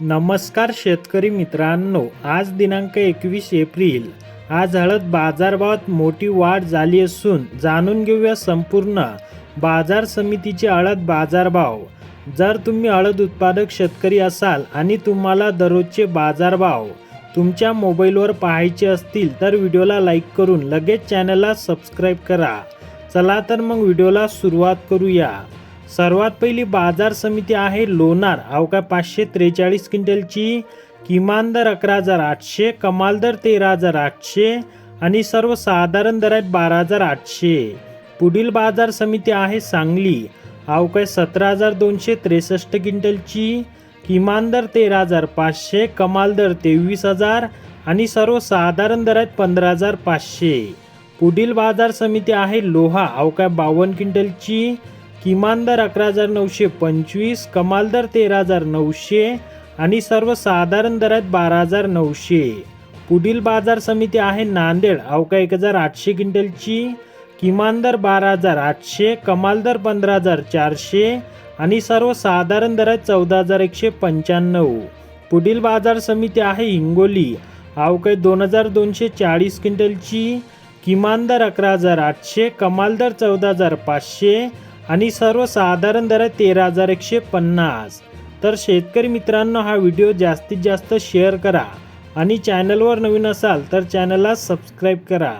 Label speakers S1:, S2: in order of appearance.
S1: नमस्कार शेतकरी मित्रांनो आज दिनांक एकवीस एप्रिल. आज हळद बाजारभावात मोठी वाढ झाली असून जाणून घेऊया संपूर्ण बाजार समितीचे हळद बाजारभाव. जर तुम्ही हळद उत्पादक शेतकरी असाल आणि तुम्हाला दररोजचे बाजारभाव तुमच्या मोबाईलवर पाहायचे असतील तर व्हिडिओला लाईक करून लगेच चॅनलला सबस्क्राईब करा. चला तर मग व्हिडिओला सुरुवात करूया. सर्वात पहिली बाजार समिती आहे लोणार. अवका पाचशे त्रेचाळीस क्विंटलची. किमान दर अकरा हजार आठशे कमाल दर तेरा हजार आठशे आणि सर्वसाधारण दर आहेत बारा हजार आठशे. पुढील बाजार समिती आहे सांगली. अवकाय सतरा हजार दोनशे त्रेसष्ट क्विंटलची. किमान दर तेरा हजार पाचशे कमाल दर तेवीस हजार आणि सर्वसाधारण दर आहेत पंधरा हजार पाचशे. पुढील बाजार समिती आहे लोहा. अवकाय बावन्न क्विंटलची. किमान दर अकरा हजार नऊशे पंचवीस कमाल दर तेरा हजार नऊशे आणि सर्वसाधारण दर आहेत बारा हजार नऊशे. पुढील बाजार समिती आहे नांदेड. अवका एक हजार आठशे क्विंटलची. किमान दर बारा हजार आठशे कमाल दर पंधरा हजार चारशे आणि सर्वसाधारण दर आहेत चौदा हजार एकशे पंच्याण्णव. पुढील बाजार समिती आहे हिंगोली. अवकाय दोन हजार दोनशे चाळीस क्विंटलची. किमान दर अकरा हजार आठशे कमाल दर चौदा हजार पाचशे आणि सर्वसाधारण दर आहे तेरा हजार एकशे पन्नास. तर शेतकरी मित्रांनो हा व्हिडिओ जास्तीत जास्त शेअर करा आणि चॅनलवर नवीन असाल तर चॅनलला सबस्क्राईब करा.